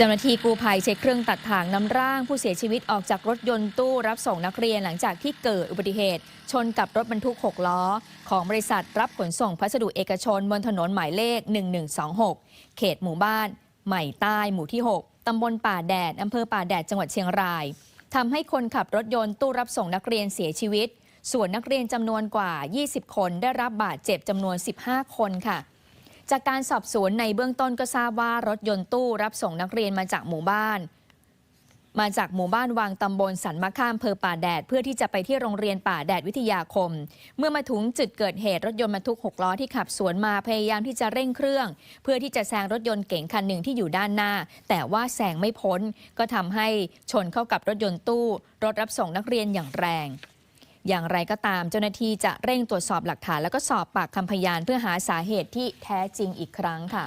เจ้าหน้าที่กู้ภัยใช้เครื่องตัดถ่างนำร่างผู้เสียชีวิตออกจากรถยนต์ตู้รับส่งนักเรียนหลังจากที่เกิดอุบัติเหตุ ชนกับรถบรรทุก 6 ล้อ ของบริษัทรับขนส่งพัสดุเอกชนบนถนนหมายเลข 1126 เขตหมู่บ้าน ใหม่ใต้หมู่ที่ 6 ตำบลป่าแดด อำเภอป่าแดดจังหวัดเชียงรายทำให้คนขับรถยนต์ตู้รับส่งนักเรียนเสียชีวิต ส่วนนักเรียนจำนวนกว่า 20 คนได้รับบาดเจ็บจำนวน 15 คนค่ะ จากการสอบสวนในเบื้องต้นก็ทราบว่ารถยนต์ตู้รับส่งนักเรียนมาจากหมู่บ้าน มาจากหมู่บ้านวางตำบลสันมะข้ามเภอป่าแดด เพื่อที่จะไปที่โรงเรียนป่าแดดวิทยาคม เมื่อมาถึงจุดเกิดเหตุรถยนต์บรรทุก6ล้อที่ขับสวนมาพยายามที่จะเร่งเครื่อง เพื่อที่จะแซงรถยนต์เก๋งคันหนึ่งที่อยู่ด้านหน้า แต่ว่าแซงไม่พ้น ก็ทำให้ชนเข้ากับรถยนต์ตู้ รถรับส่งนักเรียนอย่างแรง อย่างไรก็ตามเจ้าหน้าที่จะเร่งตรวจสอบหลักฐาน แล้วก็สอบปากคำพยานเพื่อหาสาเหตุที่แท้จริงอีกครั้งค่ะ